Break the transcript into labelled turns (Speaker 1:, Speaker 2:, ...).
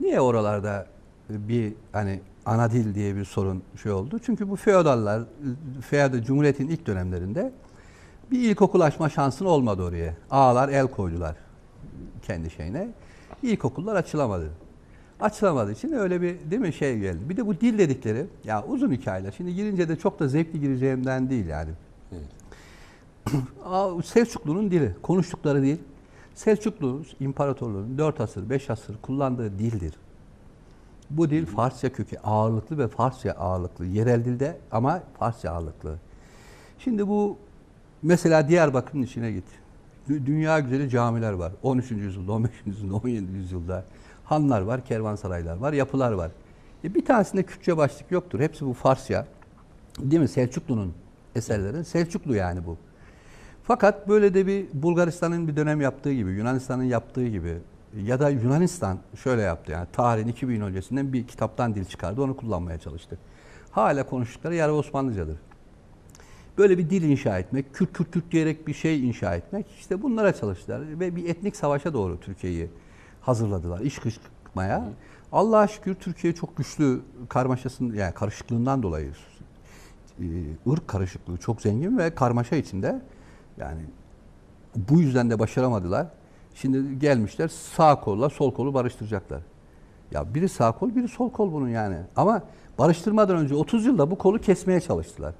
Speaker 1: Niye oralarda bir hani ana dil diye bir sorun şey oldu? Çünkü bu feodallar, feodal cumhuriyetin ilk dönemlerinde bir ilkokul açma şansın olmadı oraya. Ağalar el koydular kendi şeyine. İlkokullar açılamadı. Açılamadığı için öyle bir değil mi şey geldi. Bir de bu dil dedikleri ya uzun hikayeler. Şimdi girince de çok da zevkli gireceğimden değil yani. Aa, Selçuklu'nun dili, konuştukları dil. Selçuklu imparatorluğun 4 asır, 5 asır kullandığı dildir. Bu dil Farsça kökü ağırlıklı ve Farsça ağırlıklı. Yerel dilde ama Farsça ağırlıklı. Şimdi bu mesela Diyarbakır'ın içine git. Dü- Dünya güzeli camiler var. 13. yüzyılda, 15. yüzyılda, 17. yüzyılda. Hanlar var, kervansaraylar var, yapılar var. E bir tanesinde Kürtçe başlık yoktur. Hepsi bu Farsça. Değil mi? Selçuklu'nun eserleri. Selçuklu yani bu. Fakat böyle de bir Bulgaristan'ın bir dönem yaptığı gibi, Yunanistan'ın yaptığı gibi ya da Yunanistan şöyle yaptı yani tarihin 2000 öncesinden bir kitaptan dil çıkardı onu kullanmaya çalıştı. Hala konuştukları yarı Osmanlıcadır. Böyle bir dil inşa etmek, Kürt Kürt Kürt diyerek bir şey inşa etmek işte bunlara çalıştılar ve bir etnik savaşa doğru Türkiye'yi hazırladılar iş kışkırtmaya. Allah'a şükür Türkiye çok güçlü karmaşasının yani karışıklığından dolayı e, ırk karışıklığı çok zengin ve karmaşa içinde. Yani bu yüzden de başaramadılar. Şimdi gelmişler sağ kolla sol kolu barıştıracaklar. Ya biri sağ kol, biri sol kol bunun yani. Ama barıştırmadan önce 30 yılda bu kolu kesmeye çalıştılar.